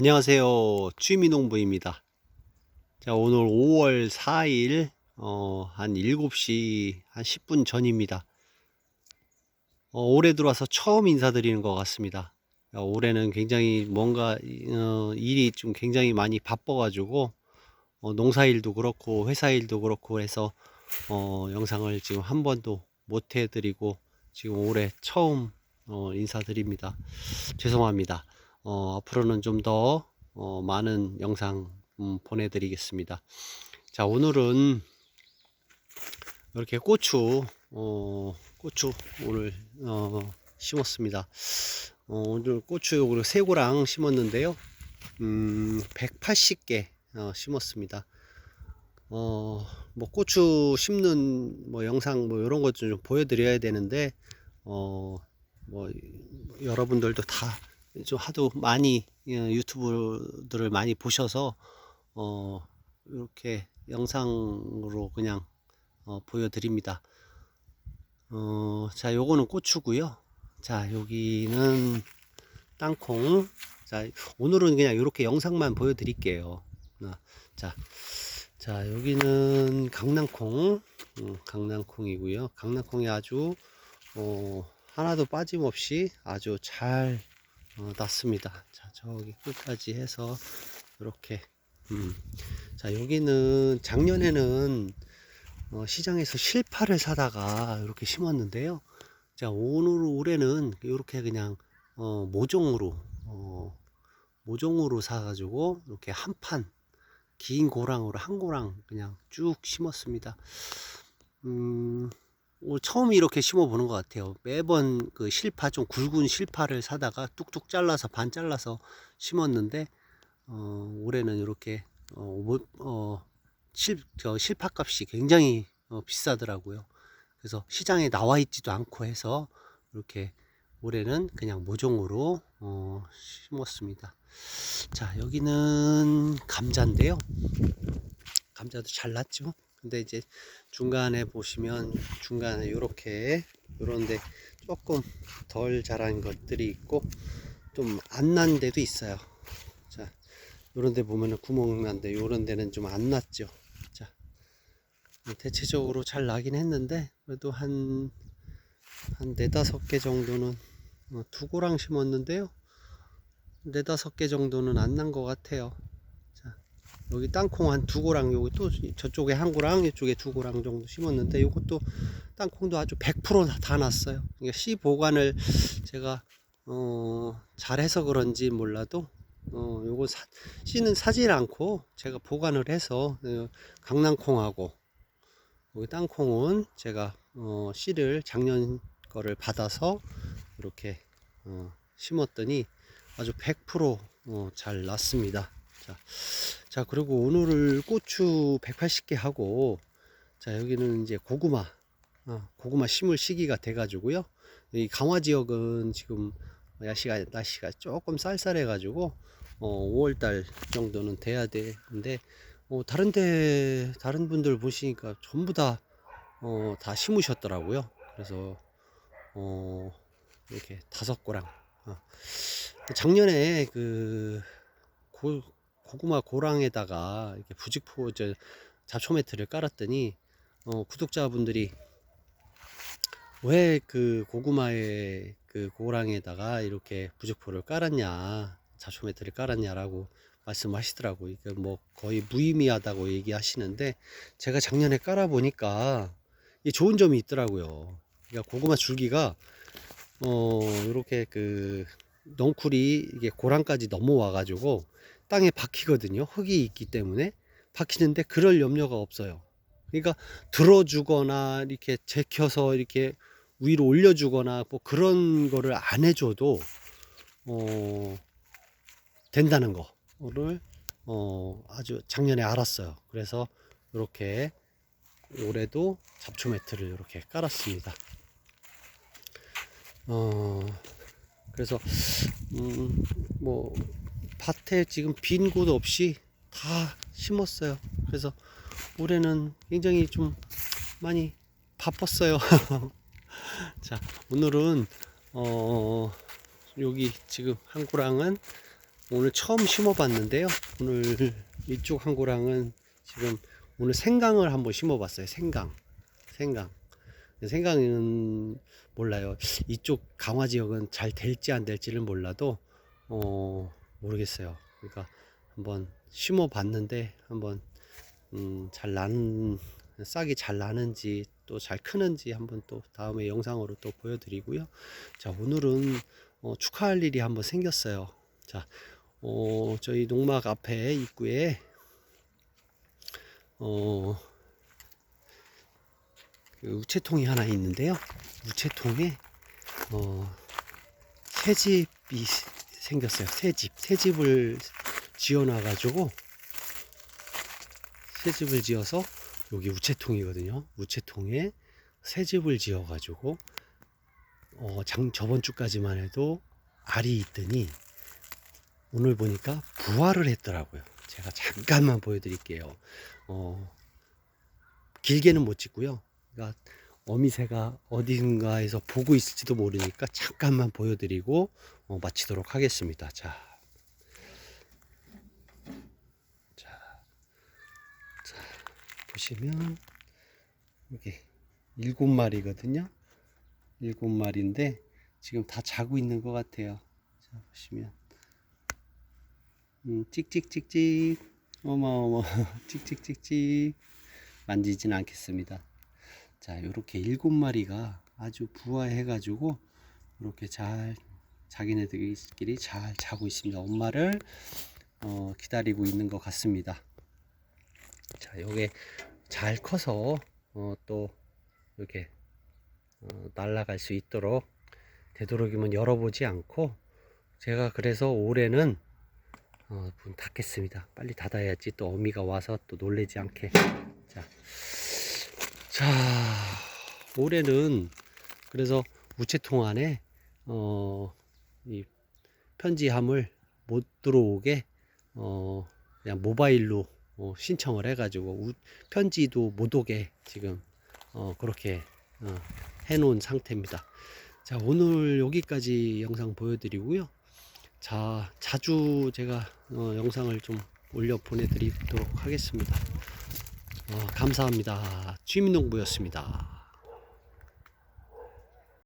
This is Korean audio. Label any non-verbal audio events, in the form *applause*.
안녕하세요. 취미농부입니다. 자, 오늘 5월 4일, 어, 한 7시 한 10분 전입니다. 어, 올해 들어와서 처음 인사드리는 것 같습니다. 어, 올해는 굉장히 뭔가, 어, 일이 좀 굉장히 많이 바빠가지고, 어, 농사일도 그렇고, 회사일도 그렇고 해서, 어, 영상을 지금 한 번도 못 해드리고, 지금 올해 처음, 어, 인사드립니다. 죄송합니다. 어, 앞으로는 좀더 어, 많은 영상 음, 보내드리겠습니다. 자, 오늘은 이렇게 고추, 어, 고추 오늘 어, 심었습니다. 어, 오늘 고추 요거 새고랑 심었는데요. 음, 180개 어, 심었습니다. 어, 뭐 고추 심는 뭐 영상 뭐 이런 것 좀 보여드려야 되는데 어, 뭐 여러분들도 다 좀 하도 많이 어, 유튜브들을 많이 보셔서 어 이렇게 영상으로 그냥 어, 보여드립니다. 어, 자, 요거는 고추고요. 자, 여기는 땅콩. 자, 오늘은 그냥 이렇게 영상만 보여드릴게요. 어, 자, 자, 여기는 강낭콩. 음, 강낭콩이고요. 강낭콩이 아주 어, 하나도 빠짐없이 아주 잘 어, 났습니다. 자, 저기 끝까지 해서 이렇게 음. 자, 여기는 작년에는 어, 시장에서 실파를 사다가 이렇게 심었는데요. 자, 오늘 올해는 이렇게 그냥 어, 모종으로 어, 모종으로 사가지고 이렇게 한 판 긴 고랑으로 한 고랑 그냥 쭉 심었습니다. 음, 처음 이렇게 심어 보는 것 같아요. 매번 그 실파 좀 굵은 실파를 사다가 뚝뚝 잘라서 반 잘라서 심었는데 어, 올해는 이렇게 어, 뭐, 어, 실, 저 실파 값이 굉장히 어, 비싸더라고요. 그래서 시장에 나와 있지도 않고 해서 이렇게 올해는 그냥 모종으로 어, 심었습니다. 자 여기는 감자인데요. 감자도 잘 났죠. 근데 이제 중간에 보시면 중간에 이렇게 요런데 조금 덜 자란 것들이 있고 좀 안 난 데도 있어요. 자, 요런 데 보면은 구멍 난데 요런 데는 좀 안 났죠. 자, 대체적으로 잘 나긴 했는데 그래도 한, 한 네다섯 개 정도는 어, 두 고랑 심었는데요. 네다섯 개 정도는 안 난 것 같아요. 여기 땅콩 한 두 고랑 여기 또 저쪽에 한 고랑 이쪽에 두 고랑 정도 심었는데 이것도 땅콩도 아주 100%다 났어요. 그러니까 씨 보관을 제가 어 잘해서 그런지 몰라도 어 요거 사, 씨는 사질 않고 제가 보관을 해서 어, 강낭콩하고 여기 땅콩은 제가 어 씨를 작년 거를 받아서 이렇게 어 심었더니 아주 100%잘 났습니다. 자, 자 그리고 오늘을 고추 180개 하고 자 여기는 이제 고구마 어, 고구마 심을 시기가 돼 가지고요 이 강화 지역은 지금 날씨가 날씨가 조금 쌀쌀해 가지고 어, 5월달 정도는 돼야 되는데 어, 다른데 다른 분들 보시니까 전부 다 어, 다 심으셨더라고요 그래서 어, 이렇게 다섯 고랑 어. 작년에 그 고, 고구마 고랑에다가 이렇게 부직포 저 잡초 매트를 깔았더니 어, 구독자분들이 왜 그 고구마에 그 고랑에다가 이렇게 부직포를 깔았냐 잡초 매트를 깔았냐라고 말씀하시더라고요. 그러니까 뭐 거의 무의미하다고 얘기하시는데 제가 작년에 깔아 보니까 이 좋은 점이 있더라고요. 그러니까 고구마 줄기가 어 이렇게 그 넝쿨이 이게 고랑까지 넘어와 가지고 땅에 박히거든요. 흙이 있기 때문에 박히는데 그럴 염려가 없어요. 그러니까 들어주거나 이렇게 제켜서 이렇게 위로 올려주거나 뭐 그런 거를 안 해줘도 어 된다는 거를 어 아주 작년에 알았어요. 그래서 이렇게 올해도 잡초 매트를 이렇게 깔았습니다. 어 그래서 음뭐 밭에 지금 빈 곳 없이 다 심었어요. 그래서 올해는 굉장히 좀 많이 바빴어요. *laughs* 자, 오늘은 어 여기 지금 한 고랑은 오늘 처음 심어봤는데요. 오늘 이쪽 항구랑은 지금 오늘 생강을 한번 심어봤어요. 생강, 생강. 생강은 몰라요. 이쪽 강화 지역은 잘 될지 안 될지는 몰라도 어 모르겠어요. 그러니까 한번 심어 봤는데 한번 음, 잘 나는 싹이 잘 나는지 또 잘 크는지 한번 또 다음에 영상으로 또 보여드리고요. 자 오늘은 어, 축하할 일이 한번 생겼어요. 자 어, 저희 농막 앞에 입구에 어, 그 우체통이 하나 있는데요. 우체통에 어, 새 집이 생겼어요. 새 집, 새 집을 지어놔가지고 새 집을 지어서 여기 우체통이거든요. 우체통에 새 집을 지어가지고 어, 장, 저번 주까지만 해도 알이 있더니 오늘 보니까 부화를 했더라고요. 제가 잠깐만 보여드릴게요. 어, 길게는 못 찍고요. 그러니까 어미새가 어딘가에서 보고 있을지도 모르니까 잠깐만 보여드리고 어, 마치도록 하겠습니다. 자, 자, 자 보시면 여기 일곱 마리거든요. 일곱 마리인데 지금 다 자고 있는 것 같아요. 자 보시면 음, 찍찍찍찍 어머어머 *laughs* 찍찍찍찍 만지진 않겠습니다. 자, 이렇게 일곱 마리가 아주 부화해 가지고 이렇게 잘 자기네들끼리 잘 자고 있습니다. 엄마를 어, 기다리고 있는 것 같습니다. 자, 요게 잘 커서 어, 또 이렇게 어, 날아갈 수 있도록 되도록이면 열어보지 않고 제가 그래서 올해는 어, 문 닫겠습니다. 빨리 닫아야지 또 어미가 와서 또 놀래지 않게. 자, 자 올해는 그래서 우체통 안에 어, 이 편지함을 못 들어오게 어, 그냥 모바일로 어, 신청을 해가지고 우, 편지도 못 오게 지금 어, 그렇게 어, 해놓은 상태입니다. 자 오늘 여기까지 영상 보여드리고요. 자, 자주 제가 어, 영상을 좀 올려 보내드리도록 하겠습니다. 어, 감사합니다. 취미농부였습니다.